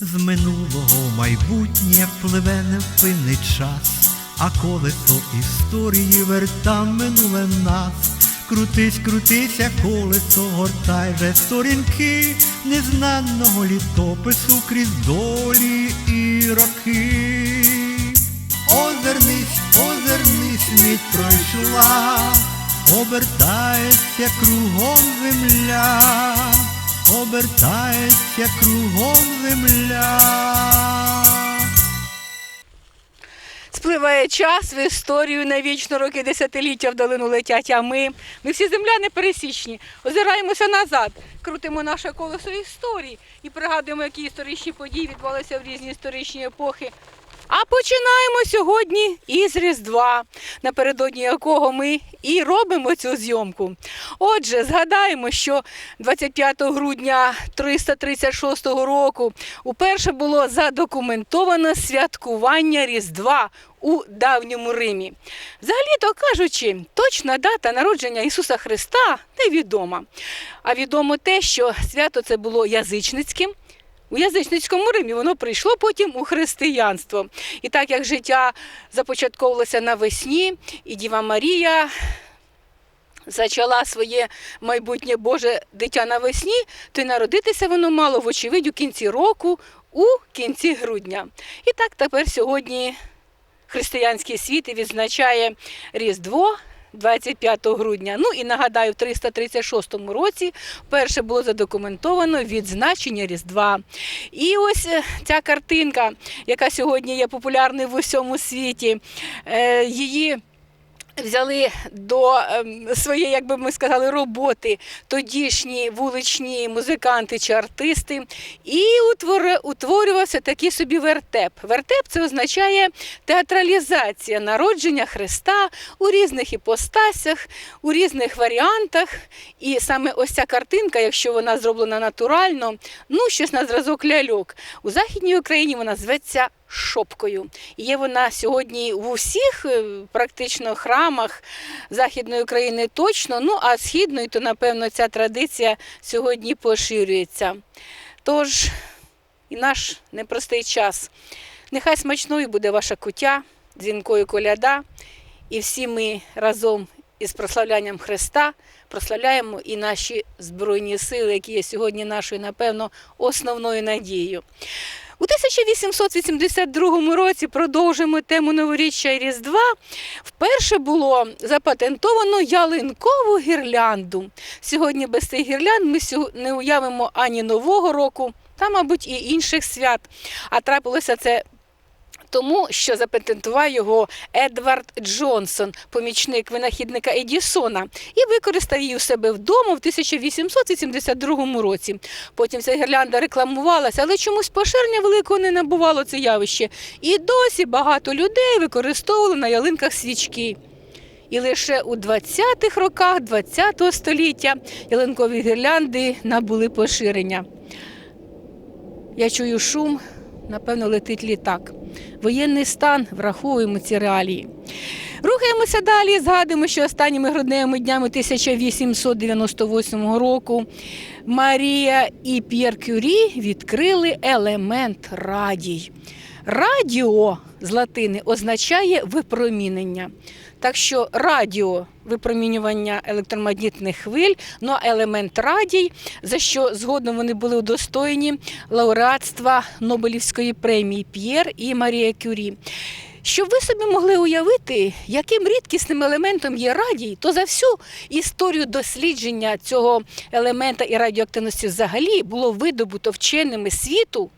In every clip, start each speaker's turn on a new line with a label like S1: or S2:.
S1: З минулого майбутнє пливе невпинний час, а колесо історії верта минуле нас. Крутись, крутися, колесо, гортай же сторінки незнаного літопису крізь долі і роки. Озирнись, озирнись, мить пройшла, обертається кругом земля, обертається кругом земля.
S2: Спливає час в історію навічно роки десятиліття в долину летять, а ми, ми всі земляни пересічні, озираємося назад, крутимо наше колесо історії і пригадуємо, які історичні події відбувалися в різні історичні епохи. А починаємо сьогодні із Різдва, напередодні якого ми і робимо цю зйомку. Отже, згадаємо, що 25 грудня 336 року уперше було задокументовано святкування Різдва у давньому Римі. Взагалі-то кажучи, точна дата народження Ісуса Христа невідома. А відомо те, що свято це було язичницьким. У язичницькому Римі воно прийшло потім у християнство. І так як життя започатковувалося навесні, і Діва Марія зачала своє майбутнє Боже дитя навесні, то й народитися воно мало, вочевидь, у кінці року, у кінці грудня. І так тепер сьогодні християнський світ і відзначає Різдво. 25 грудня. Ну і нагадаю, в 336 році перше було задокументовано відзначення Різдва. І ось е, ця картинка, яка сьогодні є популярною в усьому світі, е, її. Взяли до ем, своєї, як би ми сказали, роботи тодішні вуличні музиканти чи артисти, і утворювався такий собі вертеп. Вертеп це означає театралізація народження Христа у різних іпостасях, у різних варіантах. І саме ось ця картинка, якщо вона зроблена натурально, ну щось на зразок ляльок. У Західній Україні вона зветься шопкою. Є вона сьогодні в усіх е, практично храмах Західної України точно, ну а східної, то напевно ця традиція сьогодні поширюється. Тож і наш непростий час. Нехай смачною буде ваша куття, дзвінкою коляда, і всі ми разом із прославлянням Христа прославляємо і наші Збройні сили, які є сьогодні нашою, напевно, основною надією. У 1882 році продовжуємо тему новоріччя і Різдва. Вперше було запатентовано ялинкову гірлянду. Сьогодні без цих гірлянд ми не уявимо ані Нового року, та, мабуть, і інших свят. А трапилося це тому, що запатентував його Едвард Джонсон, помічник винахідника Едісона, і використав її у себе вдома в 1882 році. Потім ця гірлянда рекламувалася, але чомусь поширення великого не набувало це явище. І досі багато людей використовували на ялинках свічки. І лише у 20-х роках ХХ століття ялинкові гірлянди набули поширення. Я чую шум, напевно, летить літак. Воєнний стан, враховуємо ці реалії. Рухаємося далі. Згадуємо, що останніми грудневими днями 1898 року Марія і П'єр Кюрі відкрили елемент радій. Радіо з латини означає випромінення. Так що радіо випромінювання електромагнітних хвиль, ну а елемент радій, за що згодом вони були удостоєні лауреатства Нобелівської премії П'єр і Марія Кюрі. Щоб ви собі могли уявити, яким рідкісним елементом є радій, то за всю історію дослідження цього елемента і радіоактивності взагалі було видобуто вченими світу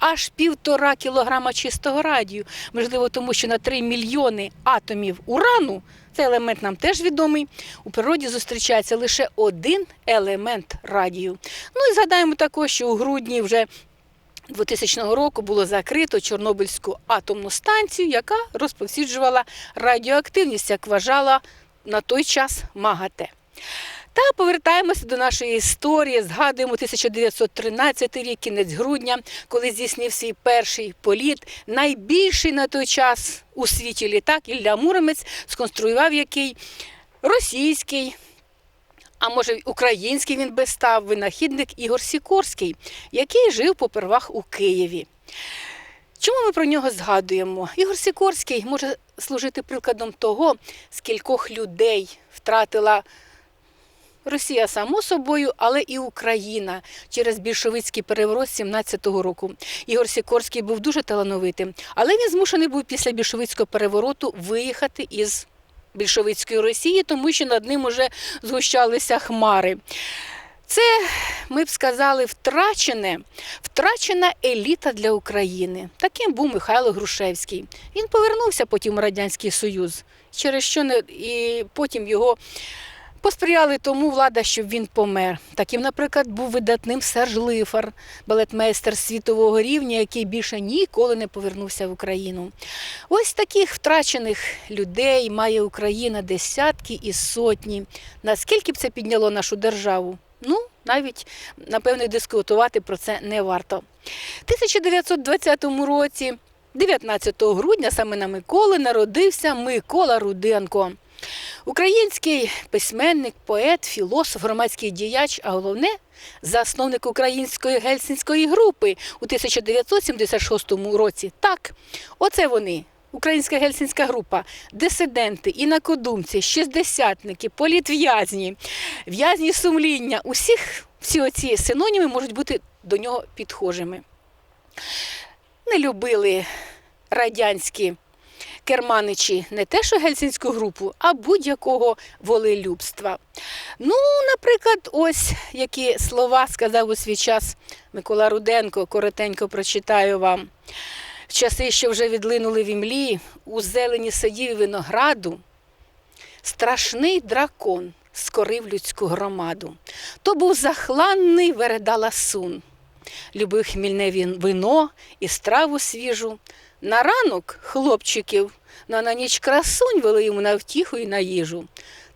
S2: аж півтора кілограма чистого радію. Можливо, тому що на 3 мільйони атомів урану, цей елемент нам теж відомий, у природі зустрічається лише один елемент радію. Ну і згадаємо також, що у грудні вже 2000 року було закрито Чорнобильську атомну станцію, яка розповсюджувала радіоактивність, як вважала на той час МАГАТЕ. Та повертаємося до нашої історії. Згадуємо 1913 рік, кінець грудня, коли здійснив свій перший політ, найбільший на той час у світі літак Ілля Муромець, сконструював який російський А може, український він би став винахідник Ігор Сікорський, який жив попервах у Києві. Чому ми про нього згадуємо? Ігор Сікорський може служити прикладом того, скількох людей втратила Росія само собою, але і Україна через більшовицький переворот 17-го року. Ігор Сікорський був дуже талановитим, але він змушений був після більшовицького перевороту виїхати із більшовицької Росії, тому що над ним уже згущалися хмари. Це, ми б сказали, втрачене, втрачена еліта для України. Таким був Михайло Грушевський. Він повернувся потім у Радянський Союз, через що не і потім його посприяли тому влада, щоб він помер. Таким, наприклад, був видатним Серж Лифар, балетмейстер світового рівня, який більше ніколи не повернувся в Україну. Ось таких втрачених людей має Україна десятки і сотні. Наскільки б це підняло нашу державу? Ну, навіть напевно дискутувати про це не варто. У 1920 році, 19 грудня, саме на Миколи, народився Микола Руденко. Український письменник, поет, філософ, громадський діяч, а головне засновник української гельсінської групи у 1976 році. Так, оце вони. Українська гельсінська група, дисиденти, інакодумці, шістдесятники, політв'язні, в'язні сумління. Усіх всі оці синоніми можуть бути до нього підхожими. Не любили радянські керманичі не те, що гельсінську групу, а будь-якого волелюбства. Ну, наприклад, ось які слова сказав у свій час Микола Руденко, коротенько прочитаю вам. В часи, що вже відлинули в імлі, у зелені садів винограду, страшний дракон скорив людську громаду. То був захланний Вередала сун. Любив хмільне він вино і страву свіжу. На ранок хлопчиків, ну а на ніч красунь вели йому на втіху і на їжу.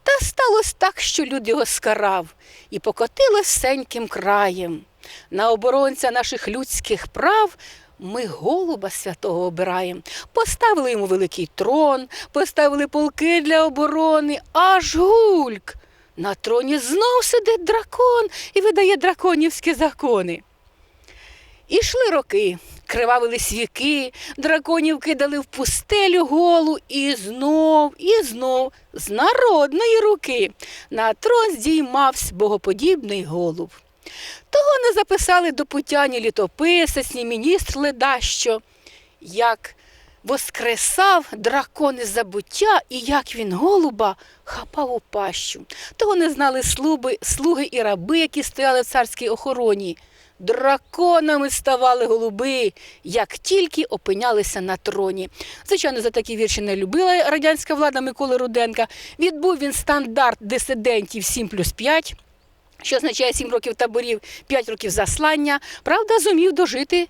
S2: Та сталося так, що люд його скарав, і покотилось сеньким краєм. На оборонця наших людських прав ми голуба святого обираємо. Поставили йому великий трон, поставили полки для оборони, аж гульк. На троні знов сидить дракон і видає драконівські закони. Ішли роки, кривавились віки, драконів кидали в пустелю голу, і знов, і знов з народної руки на трон здіймався богоподібний голуб. Того не записали до пуття ні літописець, ні міністр ледащо, як воскресав дракон із забуття, і як він голуба хапав у пащу. Того не знали слуги, слуги і раби, які стояли в царській охороні. Драконами ставали голуби, як тільки опинялися на троні. Звичайно, за такі вірші не любила радянська влада Миколи Руденка. Відбув він стандарт дисидентів 7 плюс 5, що означає 7 років таборів, 5 років заслання. Правда, зумів дожити.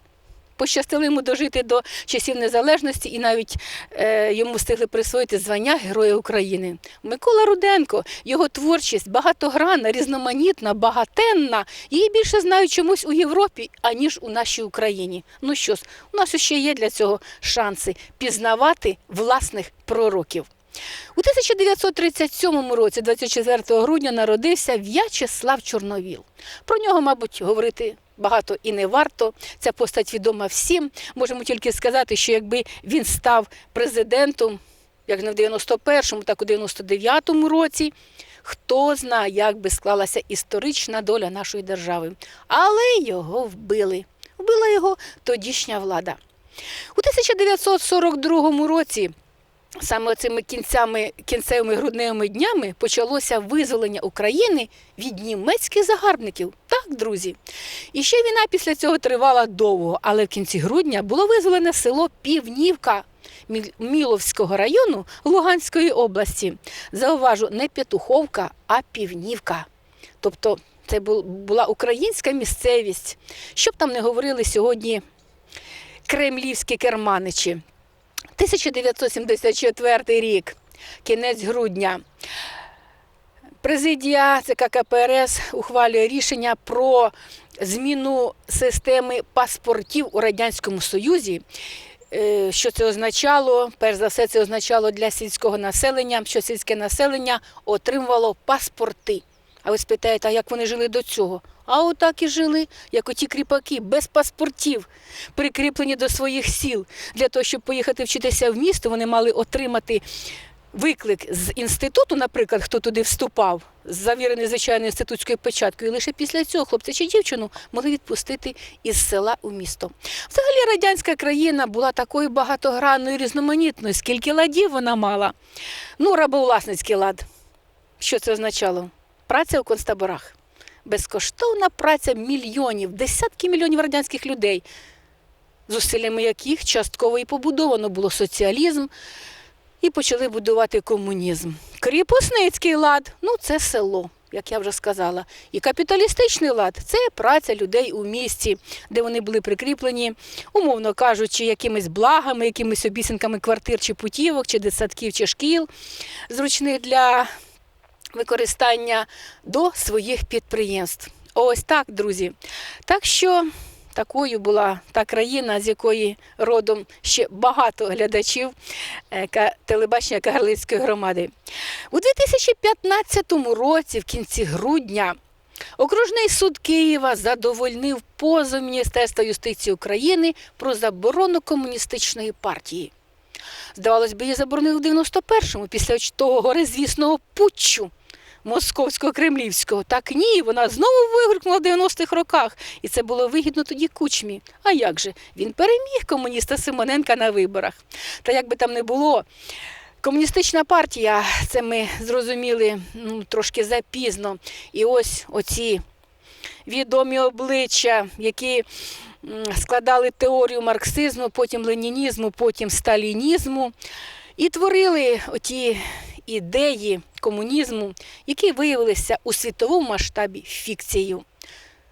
S2: Пощастило йому дожити до часів незалежності і навіть е, йому встигли присвоїти звання Героя України. Микола Руденко, його творчість багатогранна, різноманітна, багатенна. Її більше знають чомусь у Європі, аніж у нашій Україні. Ну що ж, у нас ще є для цього шанси пізнавати власних пророків. У 1937 році, 24 грудня, народився В'ячеслав Чорновіл. Про нього, мабуть, говорити багато і не варто. Ця постать відома всім. Можемо тільки сказати, що якби він став президентом, як не в 91-му, так у 99-му році, хто знає, як би склалася історична доля нашої держави. Але його вбили. Вбила його тодішня влада. У 1942 році Саме цими кінцями, кінцевими грудневими днями почалося визволення України від німецьких загарбників. Так, друзі. І ще війна після цього тривала довго, але в кінці грудня було визволене село Півнівка Міловського району Луганської області. Зауважу, не Петуховка, а Півнівка. Тобто це була українська місцевість. Щоб там не говорили сьогодні кремлівські керманичі. 1974 рік, кінець грудня. Президія ЦК КПРС ухвалює рішення про зміну системи паспортів у Радянському Союзі. Е, Що це означало? Перш за все, це означало для сільського населення, що сільське населення отримувало паспорти. А ви спитаєте, а як вони жили до цього? А отак і жили, як оті кріпаки, без паспортів, прикріплені до своїх сіл. Для того, щоб поїхати вчитися в місто, вони мали отримати виклик з інституту, наприклад, хто туди вступав, завірений звичайно інститутською печаткою. І лише після цього хлопця чи дівчину могли відпустити із села у місто. Взагалі радянська країна була такою багатогранною, різноманітною, скільки ладів вона мала. Ну, рабовласницький лад. Що це означало? Праця у концтаборах. Безкоштовна праця мільйонів, десятки мільйонів радянських людей, зусиллями яких частково і побудовано було соціалізм, і почали будувати комунізм. Кріпосницький лад ну це село, як я вже сказала. І капіталістичний лад це праця людей у місті, де вони були прикріплені, умовно кажучи, якимись благами, якимись обіцянками квартир чи путівок, чи дитсадків, чи шкіл, зручних для використання до своїх підприємств. Ось так, друзі. Так що такою була та країна, з якої родом ще багато глядачів е, телебачення Кагарлицької громади. У 2015 році, в кінці грудня, окружний суд Києва задовольнив позов Міністерства юстиції України про заборону комуністичної партії. Здавалось би, її заборонили в 91-му, після того горизвісного путчу московсько-кремлівського. Так ні, вона знову вигукнула в 90-х роках. І це було вигідно тоді кучмі. А як же? Він переміг комуніста Симоненка на виборах. Та як би там не було, комуністична партія, це ми зрозуміли ну, трошки запізно. І ось оці відомі обличчя, які складали теорію марксизму, потім ленінізму, потім сталінізму, і творили оті ідеї комунізму, які виявилися у світовому масштабі фікцією.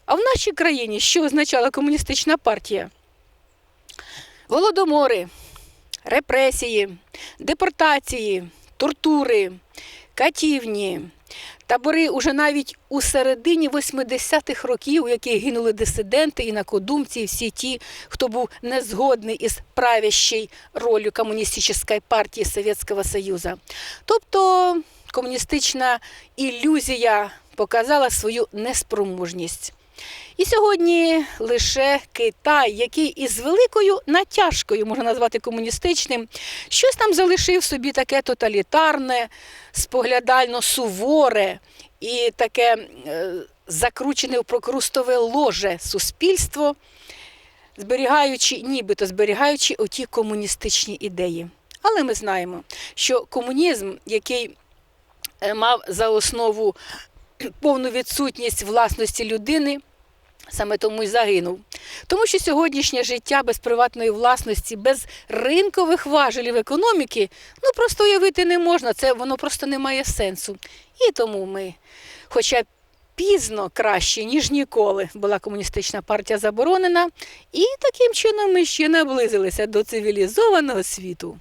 S2: А в нашій країні що означала комуністична партія? Голодомори, репресії, депортації, тортури, катівні, табори уже навіть у середині 80-х років, у яких гинули дисиденти, інакодумці, і всі ті, хто був не згодний із правящою ролью комуністичної партії Совєтського Союзу. Тобто комуністична ілюзія показала свою неспроможність. І сьогодні лише Китай, який із великою натяжкою можна назвати комуністичним, щось там залишив собі таке тоталітарне, споглядально суворе і таке е, закручене в прокрустове ложе суспільство, зберігаючи, нібито зберігаючи оті комуністичні ідеї. Але ми знаємо, що комунізм, який е, мав за основу повну відсутність власності людини, саме тому й загинув. Тому що сьогоднішнє життя без приватної власності, без ринкових важелів економіки, ну просто уявити не можна, це воно просто не має сенсу. І тому ми, хоча пізно краще, ніж ніколи, була комуністична партія заборонена, і таким чином ми ще наблизилися до цивілізованого світу.